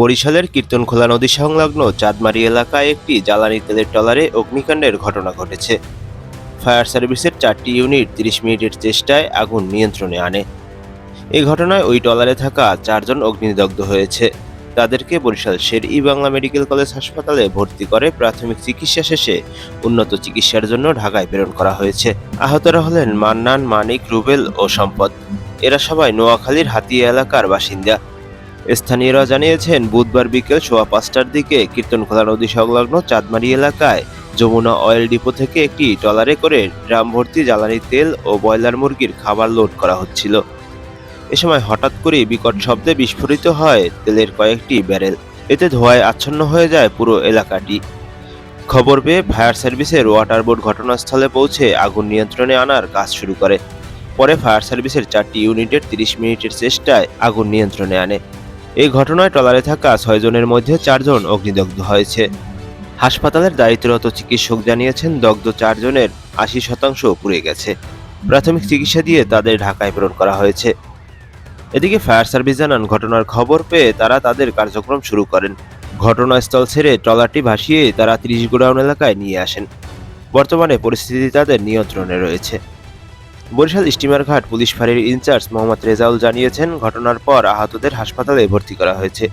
বরিশালের কীর্তনখোলা নদী সংলগ্ন চাঁদমারি এলাকায় একটি জ্বালানি তেলের টলারে অগ্নিকাণ্ডের ঘটনা ঘটেছে। ফায়ার সার্ভিসের চারটি ইউনিট তিরিশ মিনিটের চেষ্টায় আগুন নিয়ন্ত্রণে আনে। এই ঘটনায় ওই টলারে থাকা চারজন অগ্নিদগ্ধ হয়েছে। তাদেরকে বরিশাল শের ই বাংলা মেডিকেল কলেজ হাসপাতালে ভর্তি করে প্রাথমিক চিকিৎসা শেষে উন্নত চিকিৎসার জন্য ঢাকায় প্রেরণ করা হয়েছে। আহতরা হলেন মান্নান, মানিক, রুবেল ও সম্পদ। এরা সবাই নোয়াখালীর হাতিয়া এলাকার বাসিন্দা। স্থানীয়রা জানিয়েছেন, বুধবার বিকেল সোয়া পাঁচটার দিকে কীর্তনখোলা নদী সংলগ্ন চাঁদমারি এলাকায় যমুনা অয়েল ডিপো থেকে একটি ট্রলারে করে ড্রাম ভর্তি জ্বালানি তেল ও ব্রয়লার মুরগির খাবার লোড করা হচ্ছিল। এ সময় হঠাৎ করেই বিকট শব্দে বিস্ফোরিত হয় তেলের কয়েকটি ব্যারেল। এতে ধোঁয়ায় আচ্ছন্ন হয়ে যায় পুরো এলাকাটি। খবর পেয়ে ফায়ার সার্ভিসের ওয়াটার বোর্ড ঘটনাস্থলে পৌঁছে আগুন নিয়ন্ত্রণে আনার কাজ শুরু করে। পরে ফায়ার সার্ভিসের চারটি ইউনিটের তিরিশ মিনিটের চেষ্টায় আগুন নিয়ন্ত্রণে আনে। এই ঘটনায় ট্রলারে থাকা ছয়জনের মধ্যে চারজন অগ্নিদগ্ধ হয়েছে। হাসপাতালের দায়িত্বরত চিকিৎসক জানিয়েছেন, দগ্ধ চারজনের আশি শতাংশ পুড়ে গেছে। প্রাথমিক চিকিৎসা দিয়ে তাদের ঢাকায় প্রেরণ করা হয়েছে। এদিকে ফায়ার সার্ভিস জানান, ঘটনার খবর পেয়ে তারা তাদের কার্যক্রম শুরু করেন। ঘটনাস্থল ছেড়ে ট্রলারটি ভাসিয়ে তারা ত্রিশ গোডাউন এলাকায় নিয়ে আসেন। বর্তমানে পরিস্থিতি তাদের নিয়ন্ত্রণে রয়েছে। বরিশাল স্টিমার ঘাট পুলিশ ফাঁড়ির ইনচার্জ মোহাম্মদ রেজাউল জানিয়েছেন, ঘটনার পর আহতদের হাসপাতালে ভর্তি করা হয়েছে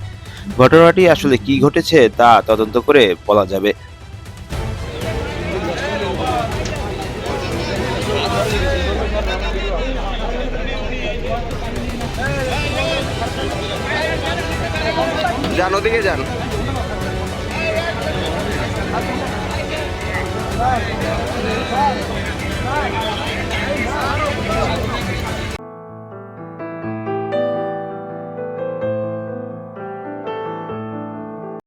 ঘটনাটি আসলে কি ঘটেছে তা তদন্ত করে বলা যাবে যান!